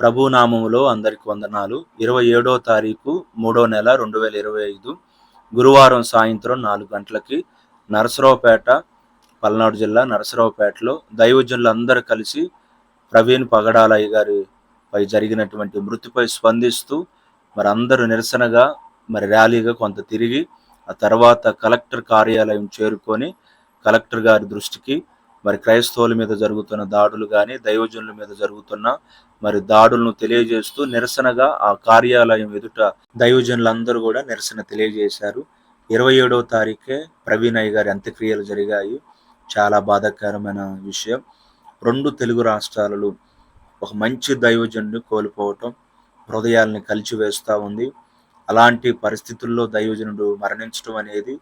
ప్రభునామములో అందరికి వందనాలు. ఇరవై ఏడో తారీఖు మూడో నెల రెండు వేల ఇరవై ఐదు గురువారం సాయంత్రం నాలుగు గంటలకి నరసరావుపేట పల్నాడు జిల్లా నరసరావుపేటలో దైవజనులు అందరూ కలిసి ప్రవీణ్ పగడాలయ్య గారిపై జరిగినటువంటి మృతిపై స్పందిస్తూ మరి అందరూ నిరసనగా మరి ర్యాలీగా కొంత తిరిగి ఆ తర్వాత కలెక్టర్ కార్యాలయం చేరుకొని కలెక్టర్ గారి దృష్టికి మరి క్రైస్తవుల మీద జరుగుతున్న దాడులు కానీ దైవజనుల మీద జరుగుతున్న మరి దాడులను తెలియజేస్తూ నిరసనగా ఆ కార్యాలయం ఎదుట దైవజనులందరూ కూడా నిరసన తెలియజేశారు. ఇరవై ఏడవ తారీఖే ప్రవీణ్ అయ్య గారి అంత్యక్రియలు జరిగాయి. చాలా బాధాకరమైన విషయం. రెండు తెలుగు రాష్ట్రాలలో ఒక మంచి దైవజనుడిని కోల్పోవటం హృదయాల్ని కలిచివేస్తూ ఉంది. అలాంటి పరిస్థితుల్లో దైవజనుడు మరణించడం అనేది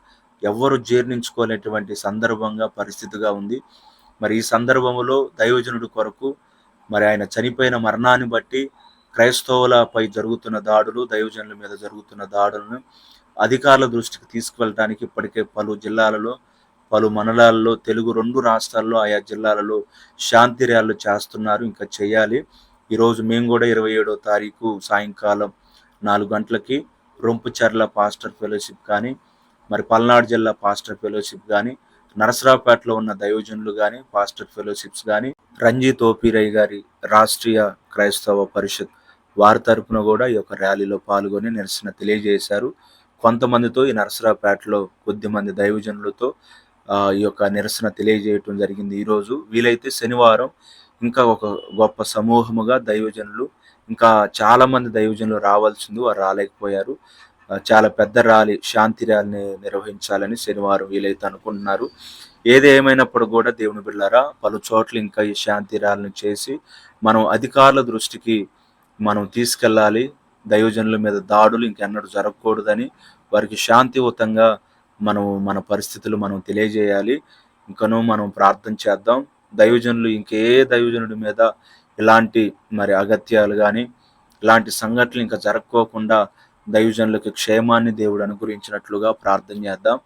ఎవ్వరు జీర్ణించుకోలేటువంటి సందర్భంగా పరిస్థితిగా ఉంది. మరి ఈ సందర్భంలో దైవజనుడి కొరకు మరి ఆయన చనిపోయిన మరణాన్ని బట్టి క్రైస్తవులపై జరుగుతున్న దాడులు దైవజనుల మీద జరుగుతున్న దాడులను అధికారుల దృష్టికి తీసుకువెళ్ళడానికి ఇప్పటికే పలు జిల్లాలలో పలు మండలాల్లో తెలుగు రెండు రాష్ట్రాల్లో ఆయా జిల్లాలలో శాంతి ర్యాలు చేస్తున్నారు. ఇంకా చేయాలి. ఈరోజు మేము కూడా ఇరవై ఏడో తారీఖు సాయంకాలం నాలుగు గంటలకి రొంపుచర్ల పాస్టర్ ఫెలోషిప్ కానీ మరి పల్నాడు జిల్లా పాస్టర్ ఫెలోషిప్ కానీ నరసరావుపేటలో ఉన్న దైవజనులు కానీ పాస్టర్ ఫెలోషిప్స్ కానీ రంజిత్ ఓపీరై గారి రాష్ట్రీయ క్రైస్తవ పరిషత్ వారి తరపున కూడా ఈ యొక్క ర్యాలీలో పాల్గొని నిరసన తెలియజేశారు. కొంతమందితో ఈ నరసరావుపేటలో కొద్ది మంది దైవజనులతో ఈ యొక్క నిరసన తెలియజేయటం జరిగింది ఈరోజు. వీలైతే శనివారం ఇంకా ఒక గొప్ప సమూహముగా దైవజనులు ఇంకా చాలామంది దైవజనులు రావాల్సింది వారు రాలేకపోయారు. చాలా పెద్ద ర్యాలీ శాంతి ర్యాలీని నిర్వహించాలని శనివారం వీలైతే అనుకుంటున్నారు. ఏది ఏమైనప్పుడు కూడా దేవుని బిళ్ళారా పలు చోట్ల ఇంకా ఈ శాంతి ర్యాలీని చేసి మనం అధికారుల దృష్టికి మనం తీసుకెళ్ళాలి. దైవజనుల మీద దాడులు ఇంకెన్నడూ జరగకూడదని వారికి శాంతియుతంగా మనం మన పరిస్థితులు మనం తెలియజేయాలి. ఇంకనూ మనం ప్రార్థన చేద్దాం. దైవజనులు ఇంకే దైవజనుడి మీద ఇలాంటి మరి అగత్యాలు కానీ ఇలాంటి సంఘటనలు ఇంకా జరగకోకుండా దైవజనులకు క్షేమాన్ని దేవుడు అనుగ్రహించినట్లుగా ప్రార్థన చేద్దాం.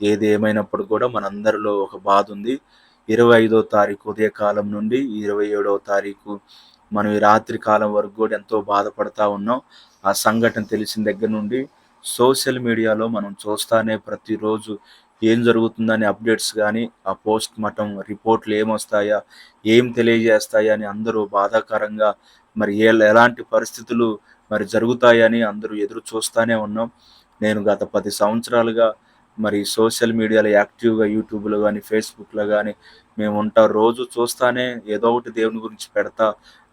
ఏది ఏమైనప్పుడు కూడా మనందరిలో ఒక బాధ ఉంది. ఇరవై ఐదో తారీఖు ఉదయకాలం నుండి ఇరవై ఏడవ తారీఖు మనం ఈ రాత్రి కాలం వరకు కూడా ఎంతో బాధపడతా ఉన్నాం. ఆ సంఘటన తెలిసిన దగ్గర నుండి సోషల్ మీడియాలో మనం చూస్తానే ప్రతిరోజు ఏం జరుగుతుందని అప్డేట్స్ కానీ ఆ పోస్ట్ మార్టం రిపోర్ట్లు ఏమొస్తాయా ఏం తెలియజేస్తాయా అని అందరూ బాధాకరంగా మరి ఎలాంటి పరిస్థితులు మరి జరుగుతాయని అందరూ ఎదురు చూస్తూనే ఉన్నాం. నేను గత పది సంవత్సరాలుగా మరి సోషల్ మీడియాలో యాక్టివ్గా యూట్యూబ్లో కానీ ఫేస్బుక్లో కానీ మేము ఉంటాం రోజు చూస్తానే ఏదో ఒకటి దేవుని గురించి పెడతా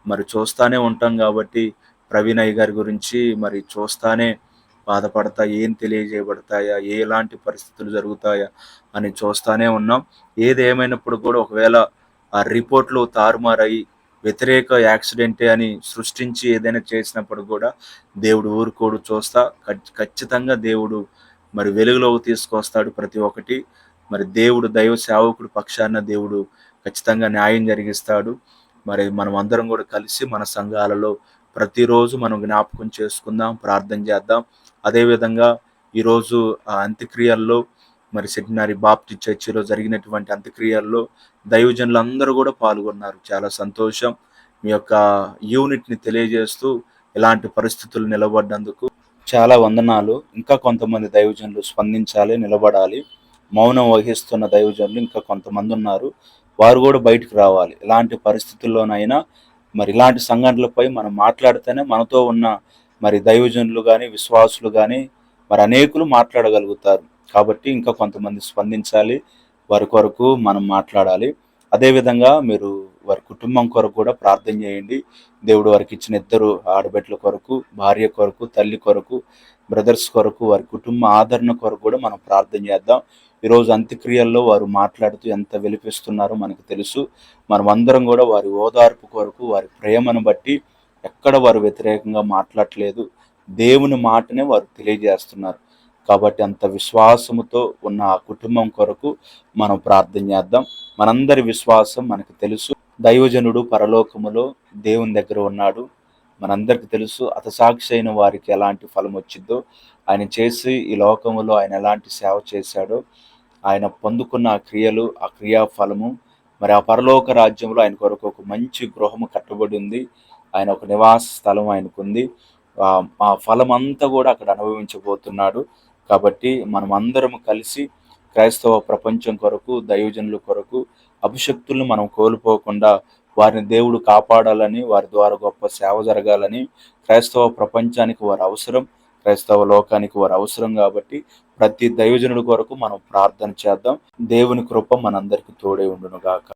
మరి చూస్తానే ఉంటాం కాబట్టి ప్రవీణయ్య గారి గురించి మరి చూస్తానే బాధపడతా ఏం తెలియజేయబడతాయా ఎలాంటి పరిస్థితులు జరుగుతాయా అని చూస్తానే ఉన్నాం. ఏది ఏమైనప్పుడు కూడా ఒకవేళ ఆ రిపోర్ట్లు తారుమారయ్యి వ్యతిరేక యాక్సిడెంటే అని సృష్టించి ఏదైనా చేసినప్పుడు కూడా దేవుడు ఊరుకోడు చూస్తా. ఖచ్చితంగా దేవుడు మరి వెలుగులోకి తీసుకొస్తాడు ప్రతి ఒక్కటి. మరి దేవుడు దైవ సేవకుడు పక్షాన దేవుడు ఖచ్చితంగా న్యాయం జరిగిస్తాడు. మరి మనం అందరం కూడా కలిసి మన సంఘాలలో ప్రతిరోజు మనం జ్ఞాపకం చేసుకుందాం ప్రార్థన చేద్దాం. అదేవిధంగా ఈరోజు ఆ అంత్యక్రియల్లో మరి సెటినరీ బాప్టి చర్చిలో జరిగినటువంటి అంత్యక్రియల్లో దైవజనులు అందరూ కూడా పాల్గొన్నారు. చాలా సంతోషం. మీ యొక్క యూనిట్ని తెలియజేస్తూ ఇలాంటి పరిస్థితులు నిలబడ్డందుకు చాలా వందనాలు. ఇంకా కొంతమంది దైవజనులు స్పందించాలి నిలబడాలి. మౌనం వహిస్తున్న దైవజనులు ఇంకా కొంతమంది ఉన్నారు. వారు కూడా బయటకు రావాలి. ఇలాంటి పరిస్థితుల్లోనైనా మరి ఇలాంటి సంఘటనలపై మనం మాట్లాడితేనే మనతో ఉన్న మరి దైవజనులు కానీ విశ్వాసులు కానీ మరి అనేకులు మాట్లాడగలుగుతారు. కాబట్టి ఇంకా కొంతమంది స్పందించాలి వారి కొరకు మనం మాట్లాడాలి. అదేవిధంగా మీరు వారి కుటుంబం కొరకు కూడా ప్రార్థన చేయండి. దేవుడు వారికి ఇచ్చిన ఇద్దరు ఆడబిడ్డల కొరకు భార్య కొరకు తల్లి కొరకు బ్రదర్స్ కొరకు వారి కుటుంబ ఆదరణ కొరకు కూడా మనం ప్రార్థన చేద్దాం. ఈరోజు అంత్యక్రియల్లో వారు మాట్లాడుతూ ఎంత వెలిపిస్తున్నారో మనకు తెలుసు. మనం అందరం కూడా వారి ఓదార్పు కొరకు వారి ప్రేమను బట్టి ఎక్కడ వారు వ్యతిరేకంగా మాట్లాడలేదు దేవుని మాటనే వారు తెలియజేస్తున్నారు. కాబట్టి అంత విశ్వాసముతో ఉన్న ఆ కుటుంబం కొరకు మనం ప్రార్థన చేద్దాం. మనందరి విశ్వాసం మనకు తెలుసు. దైవజనుడు పరలోకములో దేవుని దగ్గర ఉన్నాడు. మనందరికి తెలుసు అతసాక్షి అయిన వారికి ఎలాంటి ఫలం వచ్చిందో. ఆయన చేసి ఈ లోకములో ఆయన ఎలాంటి సేవ చేశాడో. ఆయన పొందుకున్న ఆ క్రియలు ఆ క్రియా ఫలము మరి ఆ పరలోక రాజ్యంలో ఆయన కొరకు ఒక మంచి గృహము కట్టబడి ఉంది. ఆయన ఒక నివాస స్థలం ఆయనకుంది. ఆ ఫలమంతా ఫలం అంతా కూడా అక్కడ అనుభవించబోతున్నాడు. కాబట్టి మనం అందరం కలిసి క్రైస్తవ ప్రపంచం కొరకు దైవజనుల కొరకు అభిషక్తులను మనం కోల్పోకుండా వారిని దేవుడు కాపాడాలని వారి ద్వారా గొప్ప సేవ జరగాలని క్రైస్తవ ప్రపంచానికి వారు అవసరం క్రైస్తవ లోకానికి వారు అవసరం కాబట్టి ప్రతి దైవజనుడి కొరకు మనం ప్రార్థన చేద్దాం. దేవుని కృప మనందరికీ తోడే ఉండును గాక